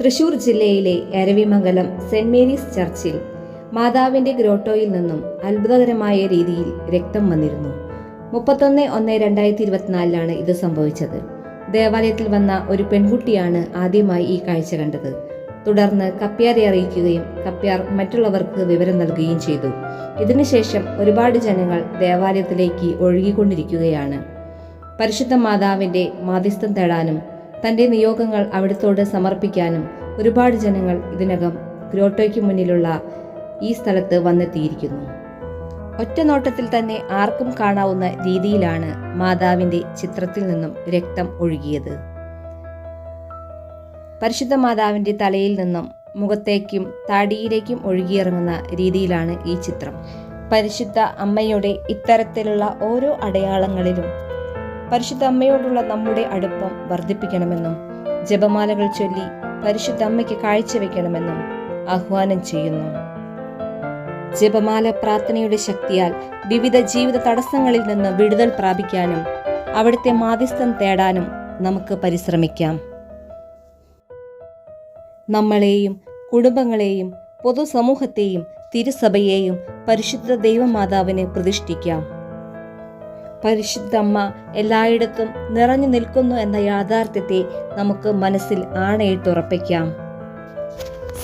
തൃശൂർ ജില്ലയിലെ Eravimangalam saint Mary's ചർച്ചിൽ മാതാവിന്റെ ഗ്രോട്ടോയിൽ നിന്നും അത്ഭുതകരമായ രീതിയിൽ രക്തം വന്നിരുന്നു. മുപ്പത്തൊന്ന് ഒന്ന് രണ്ടായിരത്തി ഇരുപത്തിനാലിലാണ് ഇത് സംഭവിച്ചത്. ദേവാലയത്തിൽ വന്ന ഒരു പെൺകുട്ടിയാണ് ആദ്യമായി ഈ കാഴ്ച കണ്ടത്. തുടർന്ന് കപ്പ്യാരെ അറിയിക്കുകയും കപ്പ്യാർ മറ്റുള്ളവർക്ക് വിവരം നൽകുകയും ചെയ്തു. ഇതിനുശേഷം ഒരുപാട് ജനങ്ങൾ ദേവാലയത്തിലേക്ക് ഒഴുകിക്കൊണ്ടിരിക്കുകയാണ്. പരിശുദ്ധ മാതാവിന്റെ മാധ്യസ്ഥം തേടാനും തന്റെ നിയോഗങ്ങൾ അവിടുത്തോട് സമർപ്പിക്കാനും ഒരുപാട് ജനങ്ങൾ ഇതിനകം ഗ്രോട്ടോയ്ക്ക് മുന്നിലുള്ള ഈ സ്ഥലത്ത് വന്നെത്തിയിരിക്കുന്നു. ഒറ്റ നോട്ടത്തിൽ തന്നെ ആർക്കും കാണാവുന്ന രീതിയിലാണ് മാതാവിന്റെ ചിത്രത്തിൽ നിന്നും രക്തം ഒഴുകിയത്. പരിശുദ്ധ മാതാവിന്റെ തലയിൽ നിന്നും മുഖത്തേക്കും താടിയിലേക്കും ഒഴുകിയിറങ്ങുന്ന രീതിയിലാണ് ഈ ചിത്രം. പരിശുദ്ധ അമ്മയുടെ ഇത്തരത്തിലുള്ള ഓരോ അടയാളങ്ങളിലും പരിശുദ്ധ അമ്മയോടുള്ള നമ്മുടെ അടുപ്പം വർദ്ധിപ്പിക്കണമെന്നും ജപമാലകൾ ചൊല്ലി പരിശുദ്ധ അമ്മയ്ക്ക് കാഴ്ചവെക്കണമെന്നും ആഹ്വാനം ചെയ്യുന്നു. ജപമാല പ്രാർത്ഥനയുടെ ശക്തിയാൽ വിവിധ ജീവിത തടസ്സങ്ങളിൽ നിന്ന് വിടുതൽ പ്രാപിക്കാനും അവിടുത്തെ മാധ്യസ്ഥം തേടാനും നമുക്ക് പരിശ്രമിക്കാം. നമ്മളെയും കുടുംബങ്ങളെയും പൊതുസമൂഹത്തെയും തിരുസഭയെയും പരിശുദ്ധ ദൈവമാതാവിനെ പ്രതിഷ്ഠിക്കാം. പരിശുദ്ധ അമ്മ എല്ലായിടത്തും നിറഞ്ഞു നിൽക്കുന്നു എന്ന യാഥാർത്ഥ്യത്തെ നമുക്ക് മനസ്സിൽ ആണയിട്ടുറപ്പിക്കാം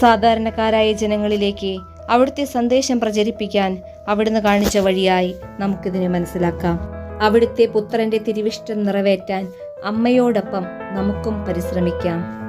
സാധാരണക്കാരായ ജനങ്ങളിലേക്ക് അവിടുത്തെ സന്ദേശം പ്രചരിപ്പിക്കാൻ അവിടുന്ന് കാണിച്ച വഴിയായി നമുക്കിതിനെ മനസ്സിലാക്കാം. അവിടുത്തെ പുത്രന്റെ തിരുവിഷ്ടം നിറവേറ്റാൻ അമ്മയോടൊപ്പം നമുക്കും പരിശ്രമിക്കാം.